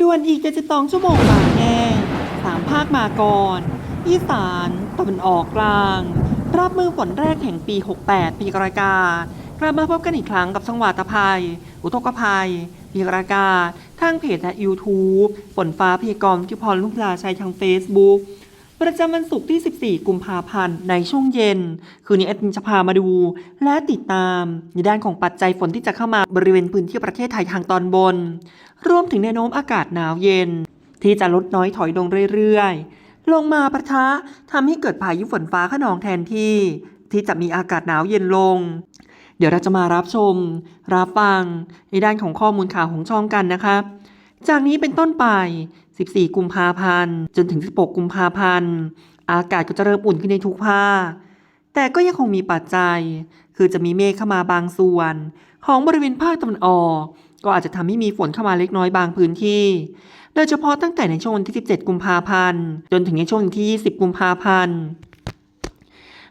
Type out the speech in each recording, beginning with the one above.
ด่วนอีก72ชั่วโมงมาแน่สามภาคมาก่อน อีสานตะวันออกกลาง รับมือฝนแรกแห่งปี 68 ปีกรากากลับมาพบกันอีกครั้งกับสังวาตภัย อุทกภัย ปีกรากาทางเพจและ YouTube ฝนฟ้าพยากรณ์ที่พรลุกลาชัยทาง Facebook ประจำวันศุกร์ที่ 14 กุมภาพันธ์ ในช่วงเย็น คืนนี้แอดมินจะพามาดู และติดตามในด้านของปัจจัยฝนที่จะเข้ามาบริเวณพื้นที่ประเทศไทยทางตอนบน รวมถึงแนวโน้มอากาศหนาวเย็น ที่จะลดน้อยถอยลงเรื่อยๆ ลงมาประทะทำให้เกิดพายุฝนฟ้าขนองแทนที่ ที่จะมีอากาศหนาวเย็นลง เดี๋ยวเราจะมารับชม รับฟังในด้านของข้อมูลข่าวของช่องกันนะครับ จากนี้เป็นต้นไป 14 กุมภาพันธ์ จนถึง 16 กุมภาพันธ์ อากาศก็จะเริ่มอุ่นขึ้นในทุกภาค แต่ก็ยังคงมีปัจจัย คือจะมีเมฆเข้ามาบางส่วน ของบริเวณภาคตะวันออก ก็อาจจะทำให้มีฝนเข้ามาเล็กน้อยบางพื้นที่ โดยเฉพาะตั้งแต่ในช่วงวันที่ 17 กุมภาพันธ์ จนถึงในช่วงวันที่ 20 กุมภาพันธ์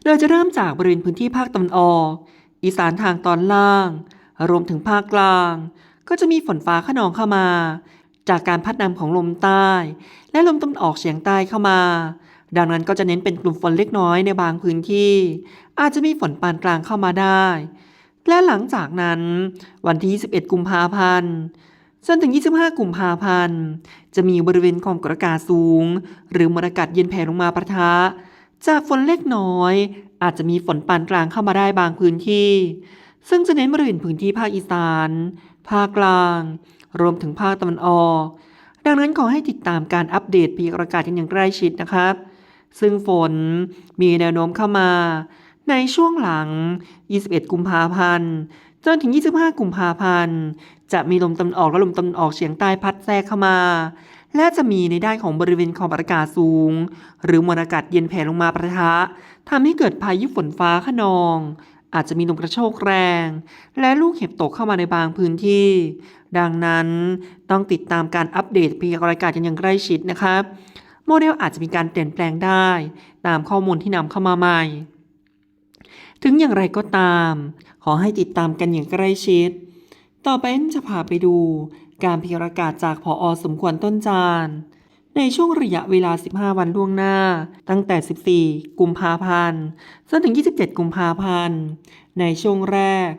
โดยจะเริ่มจากบริเวณพื้นที่ภาคตะวันออก อีสานทางตอนล่าง รวมถึงภาคกลาง ก็จะมีฝนฟ้าขนองเข้ามา จากการพัดนำของลมใต้ และลมตะวันออกเฉียงใต้เข้ามา ดังนั้นก็จะเน้นเป็นกลุ่มฝนเล็กน้อยในบางพื้นที่ อาจจะมีฝนปานกลางเข้ามาได้ และหลังจากนั้นวันที่ 21 กุมภาพันธ์จนถึง 25 กุมภาพันธ์ จะมีบริเวณความกดอากาศสูง หรือมวลอากาศเย็นแผ่ลงมาประทะ จากฝนเล็กน้อย อาจจะมีฝนปานกลางเข้ามาได้บางพื้นที่ ซึ่งจะเน้นบริเวณพื้นที่ภาคอีสาน ภาคกลาง รวมถึงภาคตะวันออก ดังนั้นขอให้ติดตามการอัปเดตพยากรณ์อากาศกันอย่างใกล้ชิดนะครับ ซึ่งฝนมีแนวโน้มเข้ามา ในช่วงหลัง 21 กุมภาพันธ์จนถึง 25 กุมภาพันธ์ จะมีลมตะวันออกและลมตะวันออกเฉียงใต้พัดแทรกเข้ามา และจะมีในด้านของบริเวณความกดอากาศสูง หรือมวลอากาศเย็นแผ่ลงมาประทะทำให้เกิดพายุฝนฟ้าขนอง อาจจะมีลมกระโชกแรง และลูกเห็บตกเข้ามาในบางพื้นที่ ดังนั้นต้องติดตามการอัปเดตพยากรณ์อากาศกันอย่างใกล้ชิดนะครับ โมเดลอาจจะมีการเปลี่ยนแปลงได้ ตามข้อมูลที่นำเข้ามาใหม่ ถึงอย่างไรก็ตาม ขอให้ติดตามกันอย่างใกล้ชิด ต่อไปจะพาไปดู การพยากรณ์อากาศจากพออสมควรต้นจาน ในช่วงระยะเวลา 15 วันล่วงหน้า ตั้งแต่ 14 กุมภาพันธ์จนถึง 27 กุมภาพันธ์ ในช่วงแรก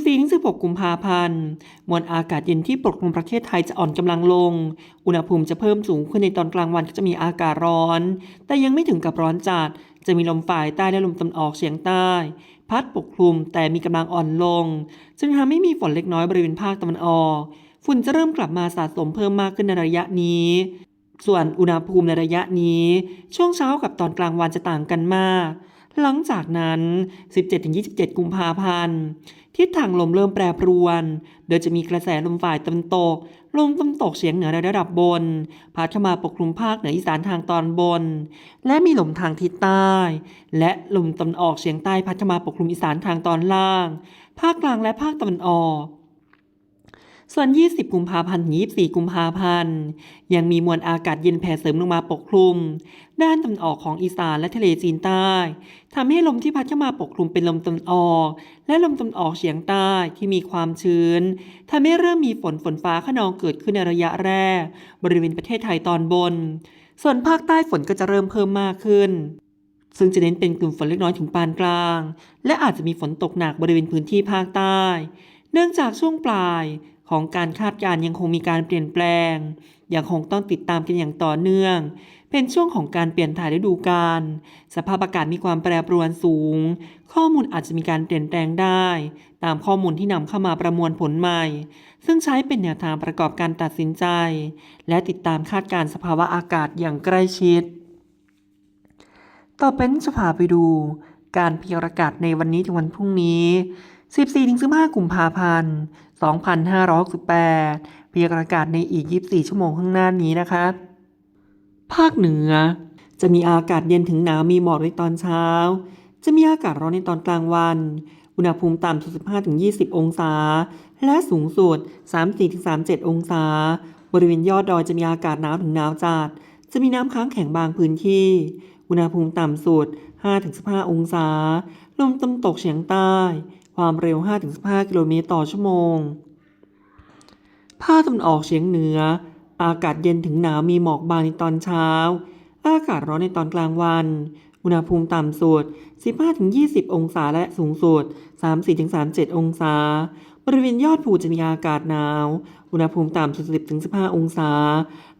14-16 กุมภาพันธ์ มวลอากาศเย็นที่ปกคลุมประเทศไทยจะอ่อนกำลังลง อุณหภูมิจะเพิ่มสูงขึ้นในตอนกลางวันก็จะมีอากาศร้อน แต่ยังไม่ถึงกับร้อนจัด จะมีลมฝ่ายใต้และลมตะวันออกเฉียงใต้ พัดปกคลุมแต่มีกำลังอ่อนลง จึงทำให้มีฝนเล็กน้อยบริเวณภาคตะวันออกฝุ่นจะเริ่มกลับมาสะสมเพิ่มมากขึ้นในระยะนี้ ส่วนอุณหภูมิในระยะนี้ ช่วงเช้ากับตอนกลางวันจะต่างกันมาก หลังจากนั้น 17-27 กุมภาพันธ์ ทิศทางลมเริ่มแปรปรวน โดยจะมีกระแสลมฝ่ายตะวันตก ลมตะวันตกเฉียงเหนือในระดับบน พัดเข้ามาปกคลุมภาคเหนืออีสานทางตอนบน และมีลมทางทิศใต้ และลมตะวันออกเฉียงใต้พัดเข้ามาปกคลุมอีสานทางตอนล่าง ภาคกลางและภาคตะวันออก ส่วน 20 กุมภาพันธ์24 กุมภาพันธ์ ยังมีมวลอากาศเย็นแผ่เสริมลงมาปกคลุม ด้านตะวันออกของอีสานและทะเลจีนใต้ทำให้ลมที่พัดเข้ามาปกคลุมเป็นลมตะวันออก และลมตะวันออกเฉียงใต้ที่มีความชื้นทำให้เริ่มมีฝนฝนฟ้าขนองเกิดขึ้นในระยะแรก บริเวณประเทศไทยตอนบน ส่วนภาคใต้ฝนก็จะเริ่มเพิ่มมากขึ้นซึ่งจะเน้นเป็นกลุ่มฝนเล็กน้อยถึงปานกลาง และอาจจะมีฝนตกหนักบริเวณพื้นที่ภาคใต้ เนื่องจากช่วงปลาย ของการคาดการณ์ยังคงมีการเปลี่ยนแปลง ยังคงต้องติดตามกันอย่างต่อเนื่อง เป็นช่วงของการเปลี่ยนถ่ายฤดูกาลสภาพอากาศมีความแปรปรวนสูง ข้อมูลอาจจะมีการเปลี่ยนแปลงได้ ตามข้อมูลที่นำเข้ามาประมวลผลใหม่ ซึ่งใช้เป็นแนวทางประกอบการตัดสินใจ และติดตามคาดการณ์สภาวะอากาศอย่างใกล้ชิด ต่อไปนี้จะพาไปดู การพยากรณ์อากาศในวันนี้ถึงวันพรุ่งนี้ 14-15 กุมภาพันธ์ 2568พยากรณ์อากาศในอีก 24 ชั่วโมงข้างหน้านี้นะคะ ภาคเหนือ จะมีอากาศเย็นถึงหนาวมีหมอกในตอนเช้า จะมีอากาศร้อนในตอนกลางวัน อุณหภูมิต่ำสุด 15-20 องศา และสูงสุด 34-37 องศา บริเวณยอดดอยจะมีอากาศหนาวถึงหนาวจัด จะมีน้ำค้างแข็งบางพื้นที่ อุณหภูมิต่ำสุด 5-15 องศา ลมตะวันตกเฉียงใต้ ความเร็ว 5-15 กิโลเมตรต่อชั่วโมง ภาคตะวันออกเฉียงเหนือ อากาศเย็นถึงหนาวมีหมอกบางในตอนเช้า อากาศร้อนในตอนกลางวัน อุณหภูมิต่ำสุด 15-20 องศาและสูงสุด 34-37 องศา บริเวณยอดภูจะมีอากาศหนาว อุณหภูมิต่ำสุด 10-15 องศา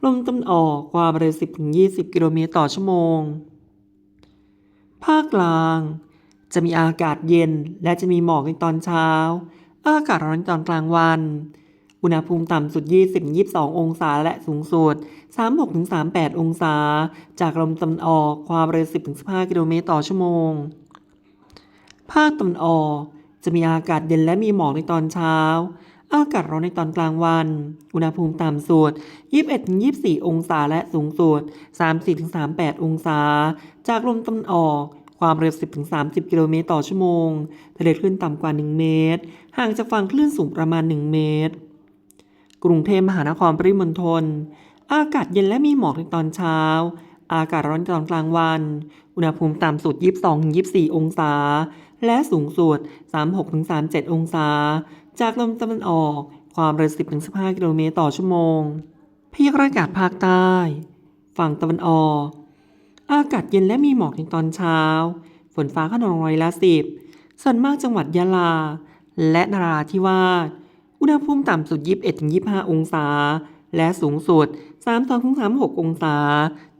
ลมตะวันออกความเร็ว 10-20 กิโลเมตรต่อชั่วโมง ภาคกลาง จะมีอากาศเย็นและจะมีหมอกในตอนเช้า อากาศร้อนในตอนกลางวัน อุณหภูมิต่ำสุด 20-22 องศาและสูงสุด 36-38 องศา จากลมตะวันออกความเร็ว 10-15 กิโลเมตรต่อชั่วโมง ภาคตะวันออกจะมีอากาศเย็นและมีหมอกในตอนเช้า อากาศร้อนในตอนกลางวัน อุณหภูมิต่ำสุด 21-24 องศาและสูงสุด 34-38 องศา จากลมตะวันออก ความเร็ว 10-30 กิโลเมตรต่อชั่วโมง ทะเลคลื่นต่ำกว่า 1 เมตร ห่างจากฝั่งคลื่นสูงประมาณ 1 เมตร กรุงเทพมหานครปริมณฑล อากาศเย็นและมีหมอกในตอนเช้า อากาศร้อนตอนกลางวัน อุณหภูมิต่ำสุด 22-24 องศา และสูงสุด 36-37 องศา จากลมตะวันออก ความเร็ว 10-15 กิโลเมตรต่อชั่วโมงพยากรณ์อากาศภาคใต้ ฝั่งตะวันออก อากาศเย็นและมีหมอกในตอนเช้า ฝนฟ้าขนองร้อยละสิบส่วนมากจังหวัดยะลา และนราธิวาส อุณหภูมิต่ำสุด 21-25 องศา และสูงสุด 32-36 องศา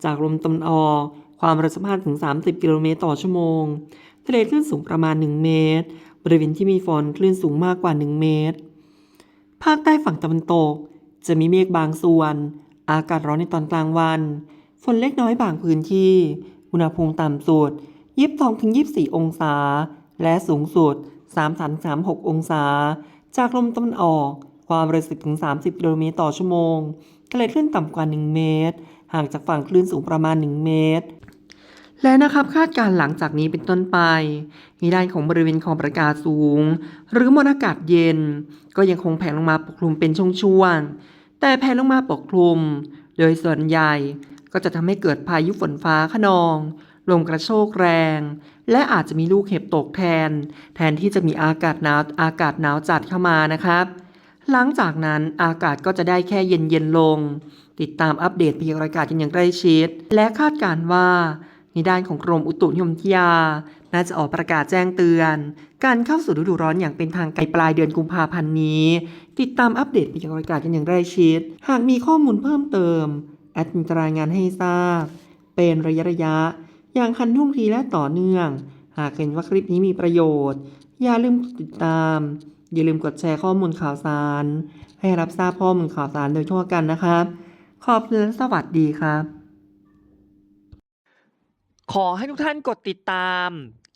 จากลมตะวันออก ความเร็ว15-30 กิโลเมตรต่อชั่วโมง ทะเลคลื่นสูงประมาณ 1 เมตร บริเวณที่มีฝนคลื่นสูงมากกว่า 1 เมตร ภาคใต้ฝั่งตะวันตก จะมีเมฆบางส่วน อากาศร้อนในตอนกลางวัน ฝนเล็กน้อยบางพื้นที่ อุณหภูมิต่ำสุด 22-24 องศา และสูงสุด 33-36 องศา จากลมตะวันออก ความเร็ว10-30 กิโลเมตรต่อชั่วโมงทะเลคลื่นต่ำกว่า 1 เมตร ห่างจากฝั่งคลื่นสูงประมาณ 1 เมตร และนะครับคาดการณ์หลังจากนี้เป็นต้นไปในด้านของบริเวณของประกาศสูง หรือมวลอากาศเย็น ก็ยังคงแผ่ลงมาปกคลุมเป็นช่วงๆแต่แผ่ลงมาปกคลุม โดยส่วนใหญ่ ก็จะทำให้เกิดพายุฝนฟ้าขนอง ลมกระโชกแรง และอาจจะมีลูกเห็บตกแทน แทนที่จะมีอากาศหนาวอากาศหนาวจัดเข้ามานะครับ หลังจากนั้นอากาศก็จะได้แค่เย็นเย็นลง ติดตามอัปเดตพยากรณ์อากาศกันอย่างใกล้ชิด และคาดการณ์ว่าในด้านของกรมอุตุนิยมวิทยา น่าจะออกประกาศแจ้งเตือน การเข้าสู่ฤดูร้อนอย่างเป็นทางการปลายเดือนกุมภาพันธ์นี้ ติดตามอัปเดตพยากรณ์อากาศกันอย่างใกล้ชิด หากมีข้อมูลเพิ่มเติม แอดมินจะรายงานให้ทราบ เป็นระยะระยะ อย่างคันทุ่งทีและต่อเนื่อง หากเห็นว่าคลิปนี้มีประโยชน์ อย่าลืมติดตาม อย่าลืมกดแชร์ข้อมูลข่าวสาร ให้รับทราบข้อมูลข่าวสารโดยทั่วกันนะครับ ขอบคุณและสวัสดีครับ ขอให้ทุกท่านกดติดตาม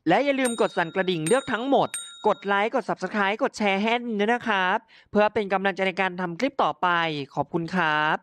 และอย่าลืมกดสั่นกระดิ่งเลือกทั้งหมดกดไลค์ กด Subscribe กดแชร์ให้ด้วยนะครับ เพื่อเป็นกำลังใจในการทำคลิปต่อไป ขอบคุณครับ